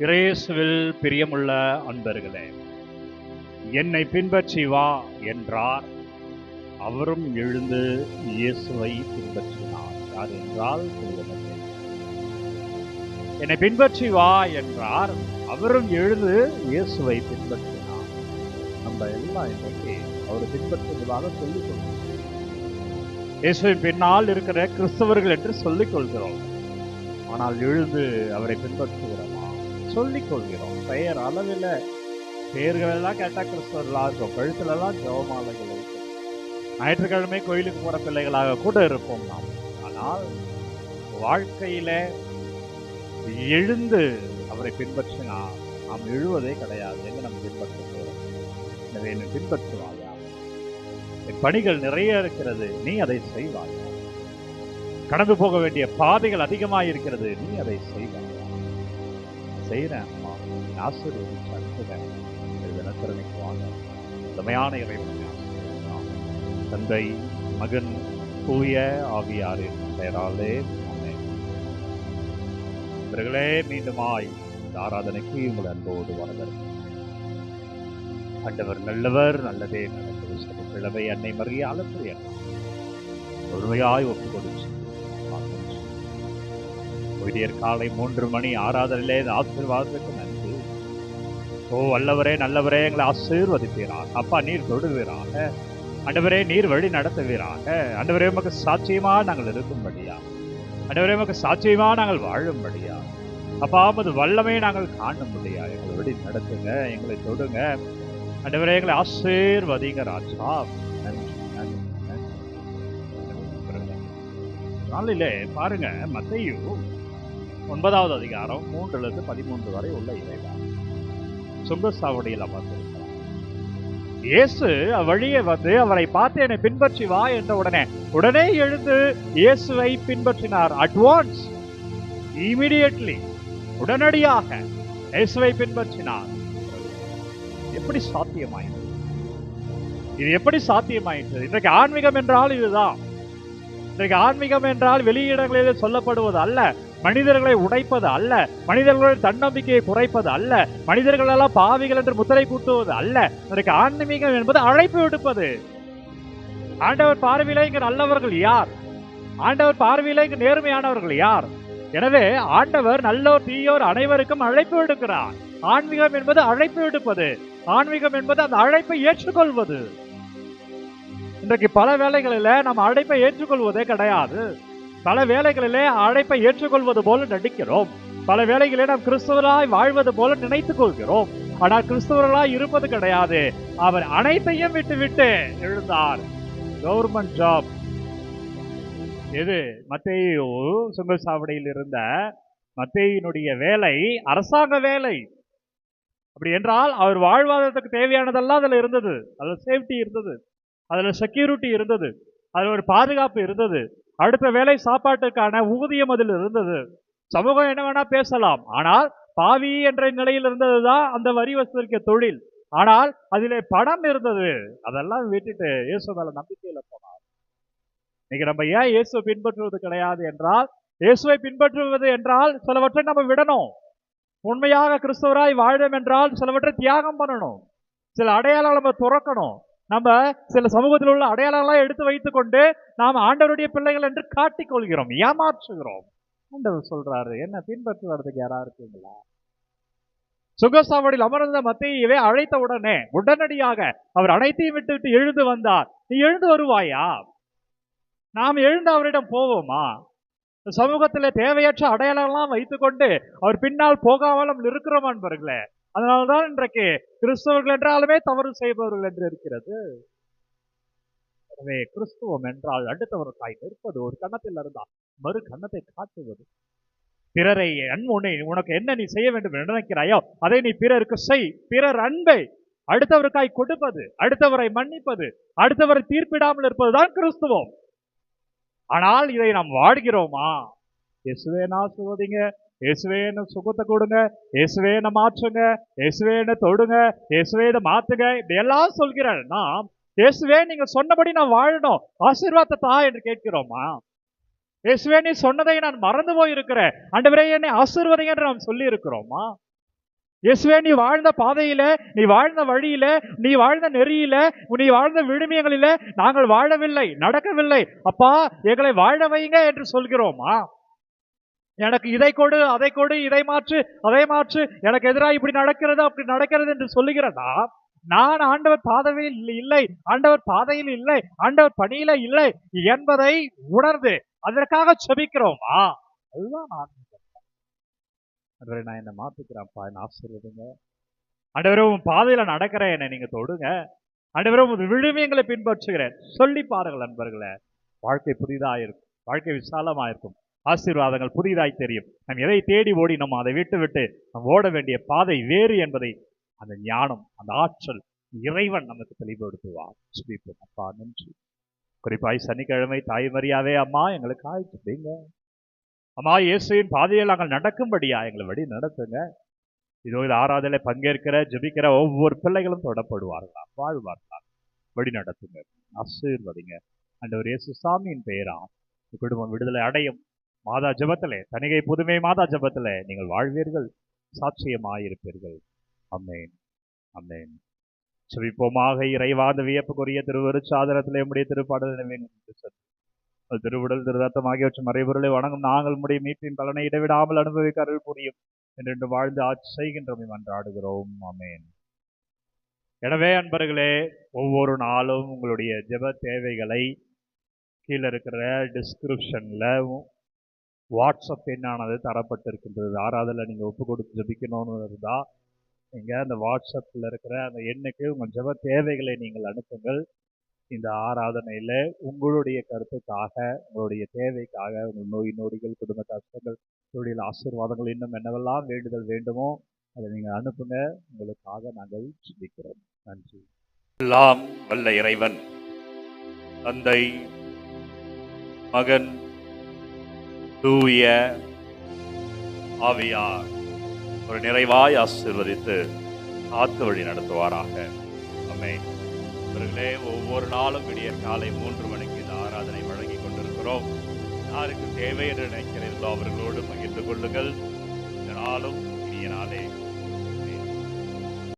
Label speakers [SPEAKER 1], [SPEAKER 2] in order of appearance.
[SPEAKER 1] இயேசுவில் பிரியமுள்ள அன்பர்களே என்னை பின்பற்றி வா என்றார். அவரும் எழுந்து இயேசுவை பின்பற்றினார். யார் என்றால் என்னை பின்பற்றி வா என்றார். அவரும் எழுந்து இயேசுவை பின்பற்றினார். நம்ம எல்லாம் இன்றைக்கு அவரை பின்பற்றுவதாக சொல்லிக் கொள்கிறோம் இயேசுவின் பின்னால் இருக்கிற கிறிஸ்தவர்கள் என்று சொல்லிக் கொள்கிறோம் ஆனால் எழுந்து அவரை பின்பற்றுகிறோமா சொல்லிக் கொள்கிறோம் பெயர் அளவில் பெயர்கள் எல்லாம் கிறிஸ்தவர்களாக இருக்கும் கழுத்துல எல்லாம் ஜெவமாலைகள் இருக்கும் ஞாயிற்றுக்கிழமை கோயிலுக்கு போற பிள்ளைகளாக கூட இருப்போம் நாம். ஆனால் வாழ்க்கையில எழுந்து அவரை பின்பற்றினா நாம் எழுவதே கிடையாது. எங்கே நம்ம பின்பற்ற போறோம்? எனவே என்னை பின்பற்றுவாயா? என் பணிகள் நிறைய இருக்கிறது. நீ அதை செய்வாயா? கடந்து போக வேண்டிய பாதைகள் அதிகமாக இருக்கிறது நீ அதை செய்வாயா? செய்கிறேன் அம்மா. ஆசீர்வதிச்சு அனுப்புகிறேன் தினத்திறமைக்கு வாங்க உண்மையான இறைவனை தந்தை மகன் தூய ஆவியாரின் பெயராலே இவர்களே மீண்டுமாய் இந்த ஆராதனைக்கு உங்கள் அன்போடு வரவேற்கிறேன். ஆண்டவர் நல்லவர் நல்லதே நடந்தது கிழமை அன்னை மறிய அலத்திய முழுமையாய் ஒப்பு கொடுச்சு விடியற் காலை மூன்று மணி ஆராதனையிலே இந்த ஆசீர்வாதத்துக்கு நன்றி. ஓ வல்லவரே நல்லவரே எங்களை ஆசீர்வதிப்பீராக. அப்பா நீர் தொடுவீராக அண்டவரே நீர் வழி நடத்துவீராக. அண்டவரே உமக்கு சாட்சியமாக நாங்கள் இருக்கும்படியா? அண்டவரே உமக்கு சாட்சியமாக நாங்கள் வாழும்படியா? அப்பா அது வல்லமையை நாங்கள் காணும்படியா? எங்களை வழி நடத்துங்க எங்களை தொடுங்க. அண்டவரே எங்களை ஆசீர்வதிங்க ராஜா நன்றி நன்றி. நாளிலே பாருங்க மத்தையும் ஒன்பதாவது அதிகாரம் மூன்றிலிருந்து பதிமூன்று வரை உள்ள இறைவா. சுங்கசாவடியில் அமர்ந்திருக்கிறார் இயேசு வழியே வந்து அவரை பார்த்து என்னை பின்பற்றி வா என்ற உடனே உடனே எழுந்து இயேசுவை பின்பற்றினார் அட்வான்ஸ். இமிடியட்லி உடனடியாக இயேசுவை பின்பற்றினார். எப்படி சாத்தியமாயிற்று? இது எப்படி சாத்தியமாயிற்று? இன்றைக்கு ஆன்மீகம் என்றால் இதுதான். இன்றைக்கு ஆன்மீகம் என்றால் வெளியிடங்களில் சொல்லப்படுவது அல்ல. மனிதர்களை உடைப்பது அல்ல. மனிதர்களுடைய தன்னம்பிக்கையை குறைப்பது அல்ல. மனிதர்களெல்லாம் பாவிகள் என்று முத்திரை கூட்டுவது அல்ல. இன்றைக்கு ஆன்மீகம் என்பது அழைப்பு விடுப்பது. ஆண்டவர் பார்வையில இங்கு நல்லவர்கள் யார்? ஆண்டவர் பார்வையில இங்கு நேர்மையானவர்கள் யார்? எனவே ஆண்டவர் நல்லோர் தீயோர் அனைவருக்கும் அழைப்பு விடுக்கிறார். ஆன்மீகம் என்பது அழைப்பு விடுப்பது. ஆன்மீகம் என்பது அந்த அழைப்பை ஏற்றுக்கொள்வது. இன்றைக்கு பல வேலைகளில் நம்ம அழைப்பை ஏற்றுக்கொள்வதே கிடையாது. பல வேலைகளிலே அழைப்பை ஏற்றுக்கொள்வது போல நடிக்கிறோம். பல வேலைகளே நாம் கிறிஸ்தவராய் வாழ்வது போல நினைத்துக் கொள்கிறோம். ஆனால் கிறிஸ்தவர்களாய் இருப்பது கிடையாது. அவர் அனைத்தையும் விட்டு விட்டு எழுந்தார். Government job. எது? மத்தேயு சுங்கசாவடியில் இருந்த மத்தேயினுடைய வேலை அரசாங்க வேலை. அப்படி என்றால் அவர் வாழ்வாதாரத்துக்கு தேவையானதெல்லாம் அதில் இருந்தது. அதில் சேஃப்டி இருந்தது. அதில் செக்யூரிட்டி இருந்தது. அதில் ஒரு பாதுகாப்பு இருந்தது. அடுத்த வேலை சாப்பாட்டுக்கான ஊதியம் அதில் இருந்தது. சமூகம் என்ன வேணா பேசலாம். ஆனால் பாவி என்ற நிலையில் இருந்ததுதான் அந்த வரி வசூலிக்க தொழில். ஆனால் அதிலே பணம் இருந்தது. அதெல்லாம் விட்டுட்டு இயேசு மேல நம்பிக்கையில போனார். இன்னைக்கு நம்ம ஏன் இயேசுவை பின்பற்றுவது கிடையாது என்றால் இயேசுவை பின்பற்றுவது என்றால் சிலவற்றை நம்ம விடணும். உண்மையாக கிறிஸ்தவராய் வாழும் என்றால் சிலவற்றை தியாகம் பண்ணணும். சில அடையாளம் நம்ம துறக்கணும். நம்ம சில சமூகத்தில் உள்ள அடையாளங்களாக எடுத்து வைத்துக்கொண்டு நாம் ஆண்டவருடைய பிள்ளைகள் என்று காட்டிக் கொள்கிறோம் ஏமாற்றுகிறோம். ஆண்டவர் சொல்றாரு என்ன பின்பற்றுவதற்கு யாரா இருக்கீங்களா? சுகசாவடியில் அமர்ந்த மத்தியவே அழைத்த உடனே உடனடியாக அவர் அனைத்தையும் விட்டு விட்டு எழுந்து வந்தார். நீ எழுந்து வருவாயா? நாம் எழுந்து அவரிடம் போவோமா? சமூகத்தில் தேவையற்ற அடையாளம்லாம் வைத்துக்கொண்டு அவர் பின்னால் போகாமலும் இருக்கிறோம் அன்பர்களே. அதனால்தான் இன்றைக்கு கிறிஸ்தவர்கள் என்றாலுமே தவறு செய்பவர்கள் என்று இருக்கிறது. எனவே கிறிஸ்துவம் என்றால் அடுத்தவருக்காய் நிற்பது ஒரு கன்னத்தில் இருந்தால் மறு கன்னத்தை காட்டுவது. பிறரை அன்பு உன்னை உனக்கு என்ன நீ செய்ய வேண்டும் என்று நினைக்கிறாயோ அதை நீ பிறருக்கு செய். பிறர் அன்பை அடுத்தவருக்காய் கொடுப்பது அடுத்தவரை மன்னிப்பது அடுத்தவரை தீர்ப்பிடாமல் இருப்பதுதான் கிறிஸ்துவம். ஆனால் இதை நாம் வாடுகிறோமா? இயேசுவே நான் சுவதிங்க சுகத்தை கொடுங்க. இயேசுவே மாற்றுங்க. இயேசுவே தொடுங்க. இயேசுவே மாத்துங்க. இப்படி எல்லாம் சொல்கிறார். நாம் இயேசுவே நீங்க சொன்னபடி நான் வாழணும். ஆசீர்வாதத்தை தா என்று கேட்கிறோமா? இயேசுவே நீ சொன்னதை நான் மறந்து போயிருக்கிறேன். அண்டவரே என்னை ஆசீர்வதிங்க என்று நாம் சொல்லி இருக்கிறோமா இயேசுவே நீ வாழ்ந்த பாதையில நீ வாழ்ந்த வழியில நீ வாழ்ந்த நெறியில நீ வாழ்ந்த விழுமியங்களில நாங்கள் வாழவில்லை நடக்கவில்லை. அப்பா எங்களை வாழ வைங்க என்று சொல்கிறோமா? எனக்கு இதை கொடு அதை கொடு இதை மாற்று அதை மாற்று. எனக்கு எதிராக இப்படி நடக்கிறது அப்படி நடக்கிறது என்று சொல்லுகிறதா? நான் ஆண்டவர் பாதையில் இல்லை ஆண்டவர் பாதையில் இல்லை ஆண்டவர் பணியில இல்லை என்பதை உணர்ந்து அதற்காக செபிக்கிறோமா? அதுதான் நான் நான் என்ன மாத்திக்கிறேன்ப்பா என்ன ஆசீர்வதிங்க. ஆண்டவரே உன் பாதையில நடக்கிறேன் என்னை நீங்க தொடுங்க. ஆண்டவரே விழுமியங்களை பின்பற்றுகிறேன். சொல்லி பாருங்கள் நண்பர்களே. வாழ்க்கை புதிதாக இருக்கும் வாழ்க்கை விசாலமாக இருக்கும் ஆசீர்வாதங்கள் புதிதாய் தெரியும். நாம் எதை தேடி ஓடி நம்ம அதை விட்டு விட்டு நாம் ஓட வேண்டிய பாதை வேறு என்பதை அந்த ஞானம் அந்த ஆற்றல் இறைவன் நமக்கு தெளிவுபடுத்துவார். சுபிப்போம் அப்பா நன்றி. குறிப்பாய் சனிக்கிழமை தாய் மரியாவே அம்மா எங்களுக்கு ஆயிடுச்சுங்க அம்மா இயேசுவின் பாதையில் நாங்கள் நடக்கும்படியா எங்களை வழி நடத்துங்க. இதோ இது ஆராதனை பங்கேற்கிற ஜபிக்கிற ஒவ்வொரு பிள்ளைகளும் தொடப்படுவார்களா? வாழ்வார்களா? வழி நடத்துங்க ஆசீர்வதிங்க. ஒரு இயேசு சாமியின் பெயரா குடும்பம் விடுதலை அடையும். மாதா ஜபத்தில் தனிகை புதுமை மாதா ஜபத்தில் நீங்கள் வாழ்வீர்கள் சாட்சியமாயிருப்பீர்கள். அம்மேன் அம்மேன் சுவிப்போமாக இறைவாத வியப்புக்குரிய திருவருச்சாதனத்திலே உடைய திருப்பாடல் வேண்டும் திருவுடல் திருரத்தம் ஆகியவற்றின் மறைபொருளை வணங்கும் நாங்கள் முடிய மீட்பின் பலனை இடைவிடாமல் அனுபவிக்க அருள் புரியும். என்று வாழ்ந்து ஆட்சி செய்கின்றோம் மன்றாடுகிறோம் அமேன் எனவே அன்பர்களே ஒவ்வொரு நாளும் உங்களுடைய ஜெப தேவைகளை கீழே இருக்கிற டிஸ்கிரிப்ஷன்ல வாட்ஸ்அப் எண்ணானது தரப்பட்டிருக்கின்றது. ஆறாவதில் நீங்கள் ஒப்பு கொடுத்து ஜபிக்கணும்னு இருந்தால் நீங்கள் அந்த வாட்ஸ்அப்பில் இருக்கிற அந்த எண்ணுக்கு உங்கள் ஜப தேவைகளை நீங்கள் அனுப்புங்கள். இந்த ஆராதனையில் உங்களுடைய கருத்துக்காக உங்களுடைய தேவைக்காக உங்கள் நோய் நொடிகள் குடும்ப கஷ்டங்கள் தொழில் ஆசீர்வாதங்கள் இன்னும் என்னவெல்லாம் வேண்டுதல் வேண்டுமோ அதை நீங்கள் அனுப்புங்க. உங்களுக்காக நாங்கள் சிந்திக்கிறோம் நன்றி.
[SPEAKER 2] எல்லாம் வல்ல இறைவன் தந்தை மகன் தூய ஆவியார் ஒரு நிறைவாய் ஆசீர்வதித்து காத்து வழி நடத்துவாராக. அம்மே இவர்களே ஒவ்வொரு நாளும் விடிய காலை மூன்று மணிக்கு இந்த ஆராதனை வழங்கி கொண்டிருக்கிறோம். யாருக்கு தேவை என்று நினைக்கிறீர்களோ அவர்களோடு பகிர்ந்து கொள்ளுங்கள். இந்த நாளும் இனிய நாளே.